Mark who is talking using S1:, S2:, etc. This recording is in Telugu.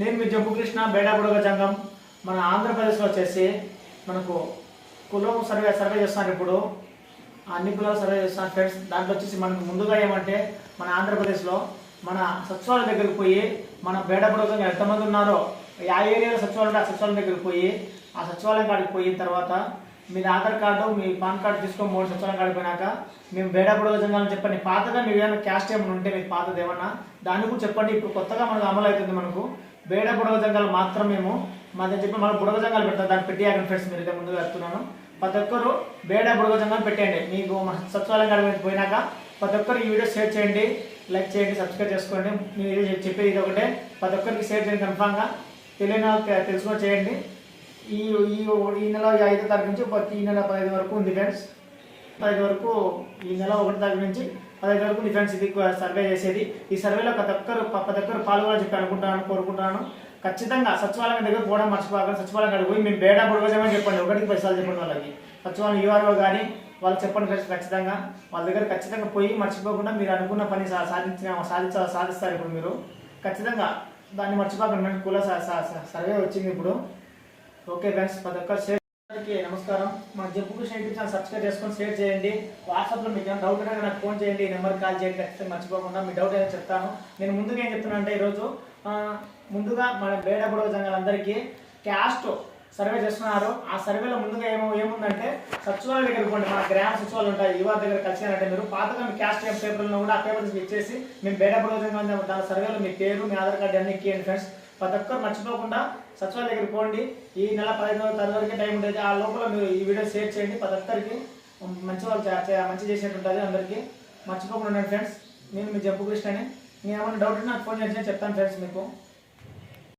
S1: నేను మీ జంపు కృష్ణ బేడాబుడగ జంగం. మన ఆంధ్రప్రదేశ్లో వచ్చేసి మనకు కులం సర్వే సర్వే చేస్తున్నారు ఇప్పుడు. అన్ని కులాలు సర్వే చేస్తున్నారు ఫ్రెండ్స్. దాంట్లో వచ్చేసి మనకు ముందుగా ఏమంటే మన ఆంధ్రప్రదేశ్లో మన సచివాలయం దగ్గరికి పోయి మన బేడబుడగంగా ఎంతమంది ఉన్నారో ఆ ఏరియాలో సచివాలయం ఆ సచివాలయం దగ్గరికి పోయి ఆ సచివాలయం కాడికి పోయిన తర్వాత మీ ఆధార్ కార్డు మీ పాన్ కార్డు తీసుకొని మూడు సంవత్సరాలు కాడికి పోయినాక మేము బేడాబుడగ జంగాలని చెప్పండి. పాతగా మీరు ఏమైనా క్యాస్ట్ ఏమైనా ఉంటే మీకు పాతది ఏమన్నా దాని కూడా చెప్పండి. ఇప్పుడు కొత్తగా మనకు అమలు అవుతుంది మనకు. బేడ బుడగ జంగాలు మాత్రం మేము. మా దగ్గర చెప్పి మళ్ళీ బుడగ జంగాలు పెడతాం దాన్ని పెట్టి పెట్టేయాలి ఫ్రెండ్స్ మీరు ముందుగా చెప్తున్నాను. ప్రతి ఒక్కరు బేడ బుడగ జంగాలు పెట్టేయండి మీకు మన సచివాలయం పోయినాక ప్రతి ఒక్కరు ఈ వీడియో షేర్ చేయండి. లైక్ చేయండి సబ్స్క్రైబ్ చేసుకోండి. మీరు చెప్పేది ఇది ఒకటే ప్రతి ఒక్కరికి షేర్ చేయండి కన్ఫామ్గా తెలియని తెలుసుకొని చేయండి. ఈ ఈ ఈ నెల ఐదో తారీఖు నుంచి ఒక- ఈ నెల పదహైదు వరకు ఉంది ఫ్రెండ్స్. పదహైదు వరకు ఈ నెల ఒకటి తారీఖు నుంచి పదహైదు వరకు ఉంది ఫ్రెండ్స్. ఇది సర్వే చేసేది. ఈ సర్వేలో ప్రతి ఒక్కరు ప్రతి ఒక్కరు పాల్గొనాలని చెప్పి అనుకుంటున్నాను కోరుకుంటున్నాను. ఖచ్చితంగా సచివాలయం దగ్గర పోవడం మర్చిపోకండి. సచివాలయం కాడికి పోయి మేము బేడా బుడగజమని చెప్పండి. ఒకటికి పైసలు చెప్పండి వాళ్ళకి. సచివాలయం యూఆర్ఓ కానీ వాళ్ళు చెప్పండి ఫ్రెండ్స్ ఖచ్చితంగా. వాళ్ళ దగ్గర ఖచ్చితంగా పోయి మర్చిపోకుండా మీరు అనుకున్న పని సాధించిన సాధించ సాధిస్తారు ఇప్పుడు మీరు. ఖచ్చితంగా దాన్ని మర్చిపోకండి. కూల కుల సర్వే వచ్చింది ఇప్పుడు. ఓకే ఫ్రెండ్స్ ప్రతి ఒక్కరు షేర్ నమస్కారం. మా జబ్బు కృష్ణ యూట్యూబ్ ఛానల్ సబ్స్క్రైబ్ చేసుకొని షేర్ చేయండి. వాట్సాప్లో మీకు ఏమైనా డౌట్ ఉంటే నాకు ఫోన్ చేయండి. ఈ నెంబర్ కాల్ చేయండి. ఖచ్చితంగా మర్చిపోకుండా మీ డౌట్ ఏదైనా చెప్తాను. నేను ముందుగా ఏం చెప్తున్నా అంటే ఈరోజు ముందుగా మన బేడ బుడగ జంగాలందరికీ క్యాస్ట్ సర్వే చేస్తున్నారు. ఆ సర్వేలో ముందుగా ఏమో ఏముందంటే సచివాలయం దగ్గర పోండి. మన గ్రామ సచివాలయం ఉంటాయి యువ దగ్గర కలిసినారంటే మీరు. పాతగా మీ క్యాస్ట్ పేపర్లో కూడా ఆ పేపర్స్ ఇచ్చేసి మేము బేడ బుడగ దాని సర్వేలో మీ పేరు మీ ఆధార్ కార్డు అన్ని ఇచ్చేయండి ఫ్రెండ్స్ ప్రతి ఒక్కరు మర్చిపోకుండా సచివాలయ దగ్గరికి పోండి. ఈ నెల పదిహేను తారీఖు వరకే టైం ఉంటుంది. ఆ లోపల మీరు ఈ వీడియో షేర్ చేయండి. ప్రతి ఒక్కరికి మంచి వాళ్ళు మంచి చేసేట్టు ఉంటుంది అందరికీ. మర్చిపోకుండా ఉండండి ఫ్రెండ్స్. నేను మీ జబ్బు కృష్ణని. నేను ఏమైనా డౌట్ నాకు ఫోన్ చేసి చెప్తాను ఫ్రెండ్స్ మీకు.